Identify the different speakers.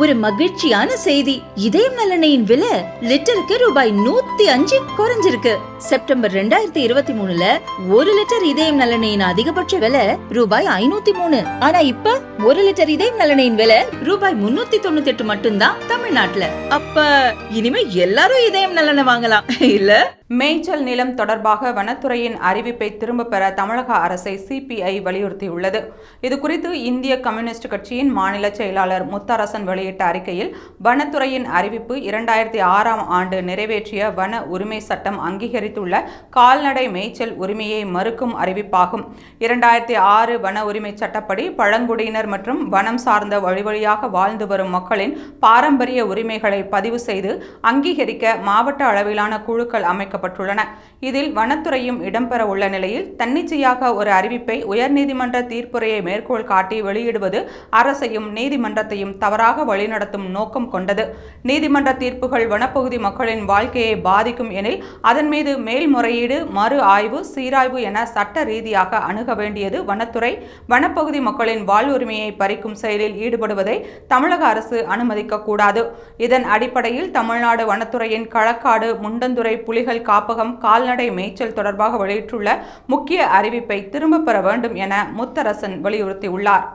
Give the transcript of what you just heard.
Speaker 1: ஒரு மகிழ்ச்சியான செய்தி. இதயம் நலனையின் விலை லிட்டருக்கு ரூபாய் நூத்தி அஞ்சு குறைஞ்சிருக்கு. செப்டம்பர் ரெண்டாயிரத்தி இருபத்தி மூணுல ஒரு லிட்டர் இதயம் நலனையின் அதிகபட்ச விலை ரூபாய் ஐநூத்தி மூணு. ஆனா இப்ப ஒரு லிட்டர் இதயம் நலனையின் விலை ரூபாய் முன்னூத்தி தொண்ணூத்தி எட்டு மட்டும்தான் தமிழ்நாட்டுல. அப்ப இனிமே எல்லாரும் இதயம் நலனை வாங்கலாம். இல்ல?
Speaker 2: மேய்ச்சல் நிலம் தொடர்பாக வனத்துறையின் அறிவிப்பை திரும்பப் பெற தமிழக அரசை சிபிஐ வலியுறுத்தியுள்ளது. இதுகுறித்து இந்திய கம்யூனிஸ்ட் கட்சியின் மாநில செயலாளர் முத்தரசன் வெளியிட்ட அறிக்கையில் வனத்துறையின் அறிவிப்பு இரண்டாயிரத்தி ஆறாம் ஆண்டு நிறைவேற்றிய வன உரிமை சட்டம் அங்கீகரித்துள்ள கால்நடை மேய்ச்சல் உரிமையை மறுக்கும் அறிவிப்பாகும். இரண்டாயிரத்தி ஆறு வன உரிமை சட்டப்படி பழங்குடியினர் மற்றும் வனம் சார்ந்த வழிவழியாக வாழ்ந்து வரும் மக்களின் பாரம்பரிய உரிமைகளை பதிவு செய்து அங்கீகரிக்க மாவட்ட அளவிலான குழுக்கள் அமைக்கப்பட்டுள்ளன. இதில் வனத்துறையும் இடம்பெற உள்ள நிலையில் தன்னிச்சையாக ஒரு அறிவிப்பை உயர்நீதிமன்ற தீர்ப்புரையை மேற்கோள் காட்டி வெளியிடுவது அரசையும் நீதிமன்றத்தையும் தவறாக வழிநடத்தும் நோக்கம் கொண்டது. நீதிமன்ற தீர்ப்புகள் வனப்பகுதி மக்களின் வாழ்க்கையை பாதிக்கும் எனில் அதன் மீது மேல்முறையீடு மறு ஆய்வு சீராய்வு என சட்ட ரீதியாக அணுக வேண்டியது வனத்துறை வனப்பகுதி மக்களின் வாழ்வுரிமையை பறிக்கும் செயலில் ஈடுபடுவதை தமிழக அரசு அனுமதிக்க கூடாது இதன் அடிப்படையில் தமிழ்நாடு வனத்துறையின் களக்காடு முண்டந்துறை புலிகள் காப்பகம் கால்நடை மேய்ச்சல் தொடர்பாக வெளியிட்டுள்ள முக்கிய அறிவிப்பை திரும்பப் பெற வேண்டும் என முத்தரசன் வலியுறுத்தியுள்ளார்.